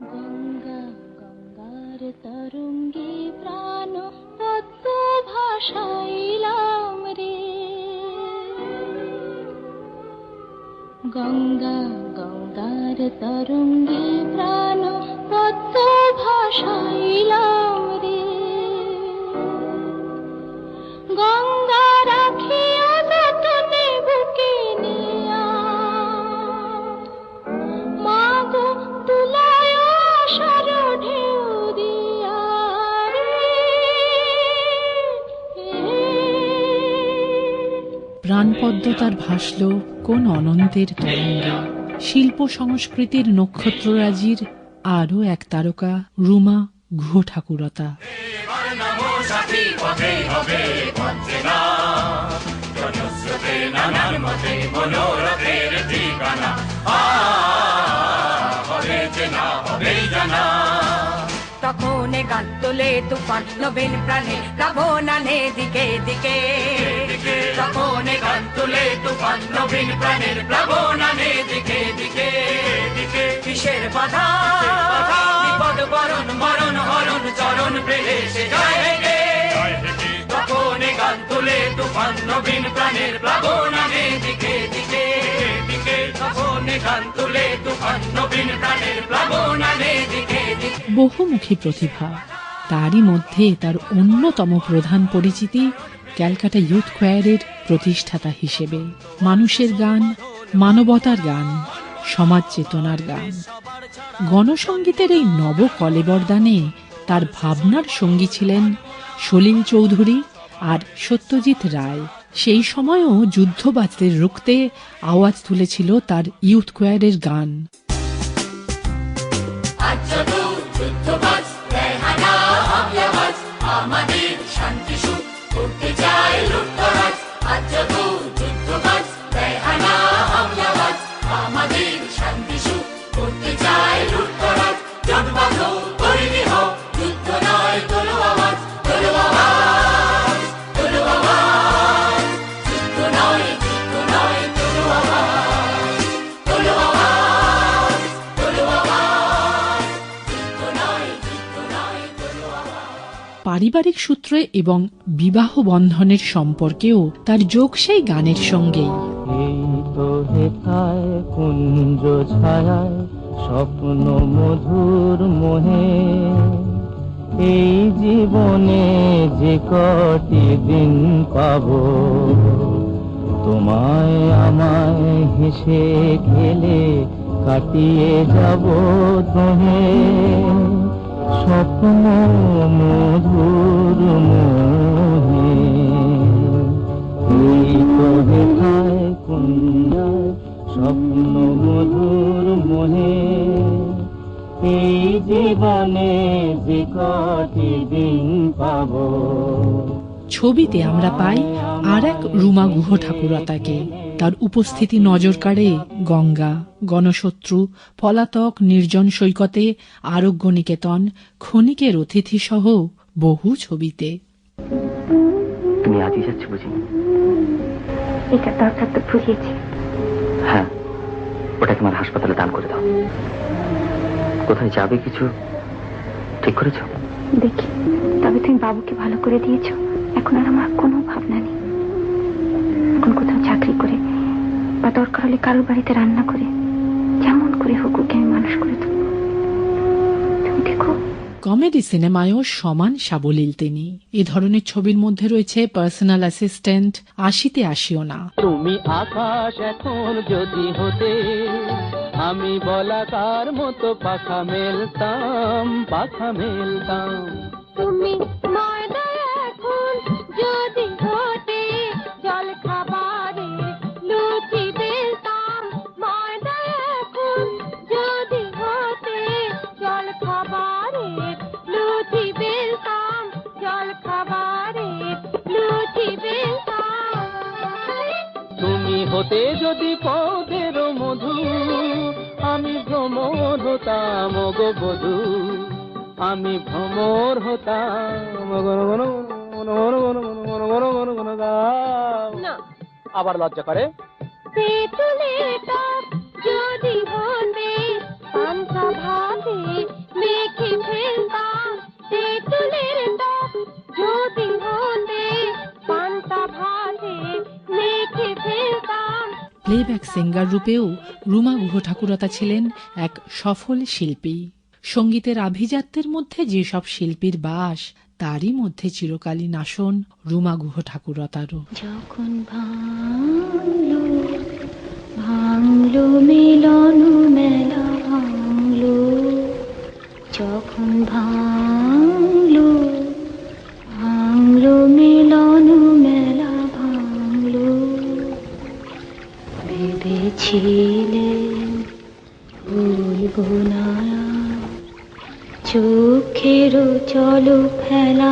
গঙ্গা গঙ্গার তরঙ্গে প্রাণ পদ্ম ভাষাইলাম গঙ্গার তরঙ্গে প্রাণ পদ্ম ভাসাইলাম প্রাণপদ্মতার ভাসল কোন অনন্তের তরঙ্গে। শিল্প সংস্কৃতির নক্ষত্ররাজির আরও এক তারকা রুমা গুহ ঠাকুরতা তখন গান তোলে তুফান নবীন প্রাণে লাভনানে দিকে দিকে। তখন তুলে তুফান নবীন প্রাণের প্লাবনানে দিকে দিকে দিকে কিসের বাধা? বিপদ বরণ মরণ হরণ চরণ পেলে সে যায় হেগে। গান তুলে তুফান নবীন প্রাণের প্লাবনানে দিকে দিকে দিকে তখন গান তুলে তুফান নবীন প্রাণের প্লাবনানে দিকে দিকে বহুমুখী প্রতিভা তারই মধ্যে তার অন্যতম প্রধান পরিচিতি ক্যালকাটা ইউথ কোয়ারের প্রতিষ্ঠাতা হিসেবে মানুষের গান, মানবতার গান, সমাজ চেতনার গান। গণসঙ্গীতের এই নব কলেবরদানে তার ভাবনার সঙ্গী ছিলেন সলিল চৌধুরী আর সত্যজিৎ রায়। সেই সময়ও যুদ্ধবাজদের রুখতে আওয়াজ তুলেছিল তার ইউথ কোয়ারের গান। হামলাবাজ, আমাদের লুটতরাজ আজ যত যুদ্ধবাজ দেহানা হামলাবাজ পারিবারিক সূত্রে এবং বিবাহ বন্ধনের সম্পর্কেও তার যোগ সেই গানের সঙ্গেই। কুঞ্জ স্বপ্ন মধুর মোহে। এই জীবনে যে কটি দিন পাবো, তোমায় আমায় হেসে খেলে কাটিয়ে যাব তোহে। স্বপ্ন মধুর মোহে, এই তো হেথায় স্বপ্ন মধুর মোহে এই জীবনে যে কটি দিন পাবো ছবিতে আমরা পাই আর এক রুমা গুহ ঠাকুরতাকে। তার উপস্থিতি নজর কাড়ে গঙ্গা গণশত্রু পলাতক নির্জন সৈকতে আরোগ্য নিকেতন ক্ষণিকের অতিথি সহ বহু ছবিতে। তুমি আজই যাচ্ছ বুঝি? এটা দরকার তো ফুরিয়েছে। হ্যাঁ ওটাকে আমার হাসপাতালে দান করে দাও। কোথায় যাবে কিছু ঠিক করেছ? দেখি, তবে তুমি বাবুকে ভালো করে দিয়েছ। এখন আর আমার কোনো ভাবনা নেই। এখন কোথাও চাকরি করে বা দরকার হলে কারোর বাড়িতে রান্না করে, যেমন করে হুকুকে আমি মানুষ করে দেখো কমেডি সিনেমায়ও সমান সাবলীল তিনি। এ ধরনের ছবির মধ্যে রয়েছে পার্সোনাল অ্যাসিস্ট্যান্ট আশিতে আসিও না। তুমি আকাশ এখন যদি হতে আমি বলাকার মতো পাখা মেলতাম পাখা মেলতাম। তুমি হতে যদি পদের মধু আমি ভ্রমর হতাম গো বধু আমি ভ্রমর হতাম আবার লজ্জা করে যদি যদি পান্তা প্লেব্যাক সিঙ্গার রূপেও রুমা গুহ ঠাকুরতা ছিলেন এক সফল শিল্পী। সঙ্গীতের আভিজাত্যের মধ্যে যেসব শিল্পীর বাস, তারই মধ্যে চিরকালীন আসন রুমা গুহ ঠাকুরতারও যখন ভাঙলো ভাঙলো মিলন মেলা ভেবেছিলেন ভুলবো না চোখেরও চলো ফেলা